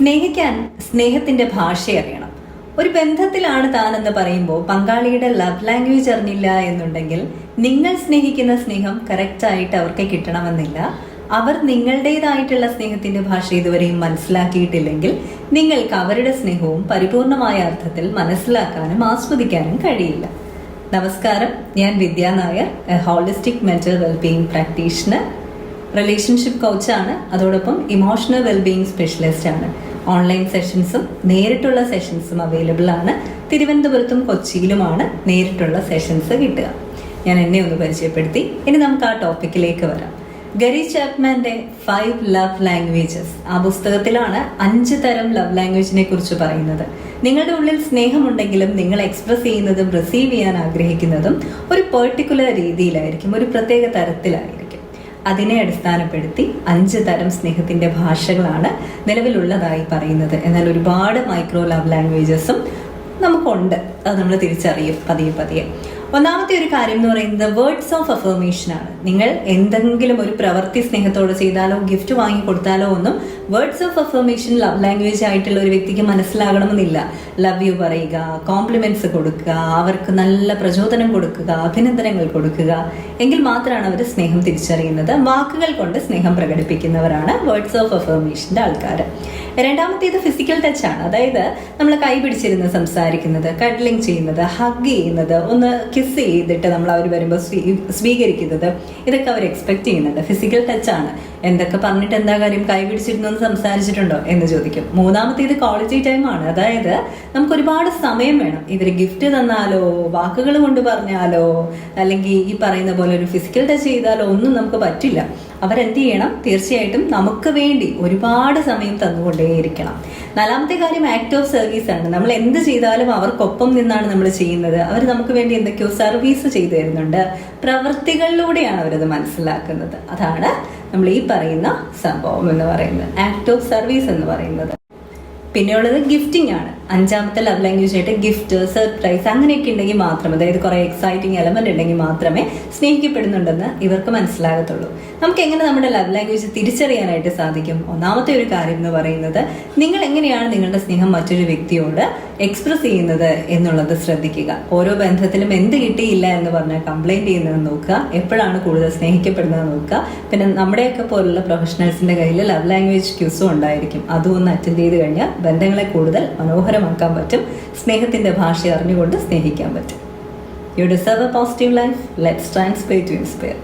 സ്നേഹിക്കാൻ സ്നേഹത്തിന്റെ ഭാഷ അറിയണം. ഒരു ബന്ധത്തിലാണ് താനെന്ന് പറയുമ്പോൾ പങ്കാളിയുടെ ലവ് ലാംഗ്വേജ് അറിഞ്ഞില്ല എന്നുണ്ടെങ്കിൽ നിങ്ങൾ സ്നേഹിക്കുന്ന സ്നേഹം കറക്റ്റ് ആയിട്ട് അവർക്ക് കിട്ടണമെന്നില്ല. അവർ നിങ്ങളുടേതായിട്ടുള്ള സ്നേഹത്തിന്റെ ഭാഷ ഇതുവരെയും മനസ്സിലാക്കിയിട്ടില്ലെങ്കിൽ നിങ്ങൾക്ക് അവരുടെ സ്നേഹവും പരിപൂർണമായ അർത്ഥത്തിൽ മനസ്സിലാക്കാനും ആസ്വദിക്കാനും കഴിയില്ല. നമസ്കാരം. ഞാൻ Vidya Nair holistic mental wellbeing practitioner relationship കോച്ചാണ് അതോടൊപ്പം ഇമോഷണൽ വെൽബീയിങ് സ്പെഷ്യലിസ്റ്റ് ആണ്. ഓൺലൈൻ സെഷൻസും നേരിട്ടുള്ള സെഷൻസും അവൈലബിൾ ആണ്. തിരുവനന്തപുരത്തും കൊച്ചിയിലുമാണ് നേരിട്ടുള്ള സെഷൻസ് കിട്ടുക. ഞാൻ എന്നെ ഒന്ന് പരിചയപ്പെടുത്തി. ഇനി നമുക്ക് ആ ടോപ്പിക്കിലേക്ക് വരാം. ഗരി ചാപ്മാന്റെ ഫൈവ് ലവ് ലാംഗ്വേജസ് ആ പുസ്തകത്തിലാണ് അഞ്ച് തരം ലവ് ലാംഗ്വേജിനെ കുറിച്ച് പറയുന്നത്. നിങ്ങളുടെ ഉള്ളിൽ സ്നേഹമുണ്ടെങ്കിലും നിങ്ങൾ എക്സ്പ്രസ് ചെയ്യുന്നതും റിസീവ് ചെയ്യാൻ ആഗ്രഹിക്കുന്നതും ഒരു പെർട്ടിക്കുലർ രീതിയിലായിരിക്കും ഒരു പ്രത്യേക തരത്തിലായിരിക്കും. അതിനെ അടിസ്ഥാനപ്പെടുത്തി അഞ്ച് തരം സ്നേഹത്തിന്റെ ഭാഷകളാണ് നിലവിലുള്ളതായി പറയുന്നത്. എന്നാൽ ഒരുപാട് മൈക്രോ ലവ് ലാംഗ്വേജസും നമുക്കുണ്ട്. അത് നമ്മൾ തിരിച്ചറിയും പതിയെ പതിയെ. ഒന്നാമത്തെ ഒരു കാര്യം എന്ന് പറയുന്നത് വേർഡ്സ് ഓഫ് അഫർമേഷൻ ആണ്. നിങ്ങൾ എന്തെങ്കിലും ഒരു പ്രവൃത്തി സ്നേഹത്തോടെ ചെയ്താലോ ഗിഫ്റ്റ് വാങ്ങി കൊടുത്താലോ ഒന്നും words of affirmation love language ആയിട്ടുള്ള ഒരു വ്യക്തിക്ക് മനസ്സിലാകണമെന്നില്ല. ലവ് യു പറയുക കോംപ്ലിമെന്റ്സ് കൊടുക്കുക അവർക്ക് നല്ല പ്രചോദനം കൊടുക്കുക അഭിനന്ദനങ്ങൾ കൊടുക്കുക. എങ്കിൽ മാത്രമാണ് അവർ സ്നേഹം തിരിച്ചറിയുന്നത്. വാക്കുകൾ കൊണ്ട് സ്നേഹം പ്രകടിപ്പിക്കുന്നവരാണ് വേർഡ്സ് ഓഫ് അഫർമേഷന്റെ ആൾക്കാർ. രണ്ടാമത്തേത് ഫിസിക്കൽ ടച്ച് ആണ്. അതായത് നമ്മൾ കൈ പിടിച്ചിരുന്ന് സംസാരിക്കുന്നത് കഡ്ലിങ് ചെയ്യുന്നത് ഹഗ് ചെയ്യുന്നത് ഒന്ന് കിസ് ചെയ്തിട്ട് നമ്മൾ അവർ വരുമ്പോൾ സ്വീകരിക്കുന്നത്. ഇതൊക്കെ അവർ എക്സ്പെക്ട് ചെയ്യുന്നുണ്ട്. ഫിസിക്കൽ ടച്ച് ആണ്. എന്തൊക്കെ പറഞ്ഞിട്ട് എന്താ കാര്യം? കൈ പിടിച്ചിരുന്നു എന്ന് സംസാരിച്ചിട്ടുണ്ടോ എന്ന് ചോദിക്കും. മൂന്നാമത്തേത് ക്വാളിറ്റി ടൈം ആണ്. അതായത് നമുക്ക് ഒരുപാട് സമയം വേണം. ഇവർ ഗിഫ്റ്റ് തന്നാലോ വാക്കുകൾ കൊണ്ട് പറഞ്ഞാലോ അല്ലെങ്കിൽ ഈ പറയുന്ന പോലെ ഒരു ഫിസിക്കൽ ടച്ച് ചെയ്താലോ ഒന്നും നമുക്ക് പറ്റില്ല. അവരെന്ത് ചെയ്യണം? തീർച്ചയായിട്ടും നമുക്ക് വേണ്ടി ഒരുപാട് സമയം തന്നുകൊണ്ടേയിരിക്കണം. നാലാമത്തെ കാര്യം ആക്ട് ഓഫ് സർവീസ് ആണ്. നമ്മൾ എന്ത് ചെയ്താലും അവർക്കൊപ്പം നിന്നാണ് നമ്മൾ ചെയ്യുന്നത്. അവർ നമുക്ക് വേണ്ടി എന്തൊക്കെയോ സർവീസ് ചെയ്തു തരുന്നുണ്ട്. പ്രവൃത്തികളിലൂടെയാണ് അവരത് മനസ്സിലാക്കുന്നത്. അതാണ് നമ്മൾ ഈ പറയുന്ന സംഭവം എന്ന് പറയുന്നത്. ആക്ട് ഓഫ് സർവീസ് എന്ന് പറയുന്നത്. പിന്നെയുള്ളത് ഗിഫ്റ്റിംഗ് ആണ്. അഞ്ചാമത്തെ ലവ് ലാംഗ്വേജ് ആയിട്ട് ഗിഫ്റ്റ് സർപ്രൈസ് അങ്ങനെയൊക്കെ ഉണ്ടെങ്കിൽ മാത്രം അതായത് കുറെ എക്സൈറ്റിംഗ് എലമെന്റ് ഉണ്ടെങ്കിൽ മാത്രമേ സ്നേഹിക്കപ്പെടുന്നുണ്ടെന്ന് ഇവർക്ക് മനസ്സിലാകത്തുള്ളൂ. നമുക്ക് എങ്ങനെ നമ്മുടെ ലവ് ലാംഗ്വേജ് തിരിച്ചറിയാനായിട്ട് സാധിക്കും? ഒന്നാമത്തെ ഒരു കാര്യം എന്ന് പറയുന്നത് നിങ്ങൾ എങ്ങനെയാണ് നിങ്ങളുടെ സ്നേഹം മറ്റൊരു വ്യക്തിയോട് എക്സ്പ്രസ് ചെയ്യുന്നത് എന്നുള്ളത് ശ്രദ്ധിക്കുക. ഓരോ ബന്ധത്തിലും എന്ത് കിട്ടിയില്ല എന്ന് പറഞ്ഞാൽ കംപ്ലൈന്റ് ചെയ്യുന്നത് നോക്കുക. എപ്പോഴാണ് കൂടുതൽ സ്നേഹിക്കപ്പെടുന്നത് നോക്കുക. പിന്നെ നമ്മുടെയൊക്കെ പോലുള്ള പ്രൊഫഷണൽസിന്റെ കയ്യിൽ ലവ് ലാംഗ്വേജ് ക്യൂസും ഉണ്ടായിരിക്കും. അതും ഒന്ന് അറ്റൻഡ് ചെയ്ത് കഴിഞ്ഞാൽ ബന്ധങ്ങളെ കൂടുതൽ മനോഹരമാക്കാൻ പറ്റും. സ്നേഹത്തിന്റെ ഭാഷ അറിഞ്ഞുകൊണ്ട് സ്നേഹിക്കാൻ പറ്റും. You deserve a positive life let's transpire to inspire